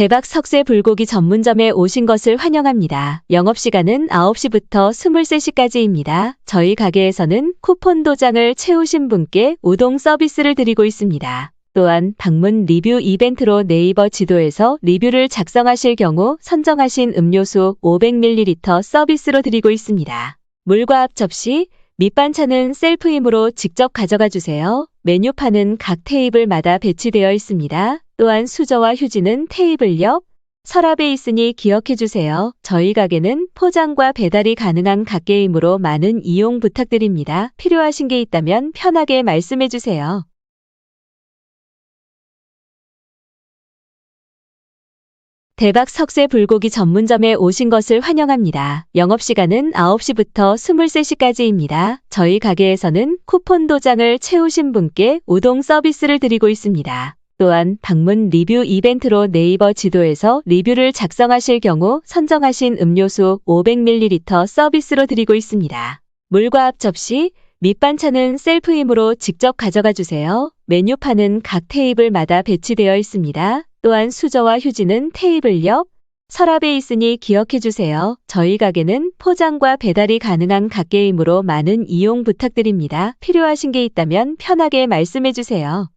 대박 석쇠 불고기 전문점에 오신 것을 환영합니다. 영업시간은 9시부터 23시까지입니다. 저희 가게에서는 쿠폰 도장을 채우신 분께 우동 서비스를 드리고 있습니다. 또한 방문 리뷰 이벤트로 네이버 지도에서 리뷰를 작성하실 경우 선정하신 음료수 500ml 서비스로 드리고 있습니다. 물과 앞 접시, 밑반찬은 셀프임으로 직접 가져가 주세요. 메뉴판은 각 테이블마다 배치되어 있습니다. 또한 수저와 휴지는 테이블 옆 서랍에 있으니 기억해 주세요. 저희 가게는 포장과 배달이 가능한 가게이므로 많은 이용 부탁드립니다. 필요하신 게 있다면 편하게 말씀해 주세요. 대박 석쇠 불고기 전문점에 오신 것을 환영합니다. 영업시간은 9시부터 23시까지입니다. 저희 가게에서는 쿠폰 도장을 채우신 분께 우동 서비스를 드리고 있습니다. 또한 방문 리뷰 이벤트로 네이버 지도에서 리뷰를 작성하실 경우 선정하신 음료수 500ml 서비스로 드리고 있습니다. 물과 앞 접시, 밑반찬은 셀프임으로 직접 가져가 주세요. 메뉴판은 각 테이블마다 배치되어 있습니다. 또한 수저와 휴지는 테이블 옆 서랍에 있으니 기억해 주세요. 저희 가게는 포장과 배달이 가능한 가게이므로 많은 이용 부탁드립니다. 필요하신 게 있다면 편하게 말씀해 주세요.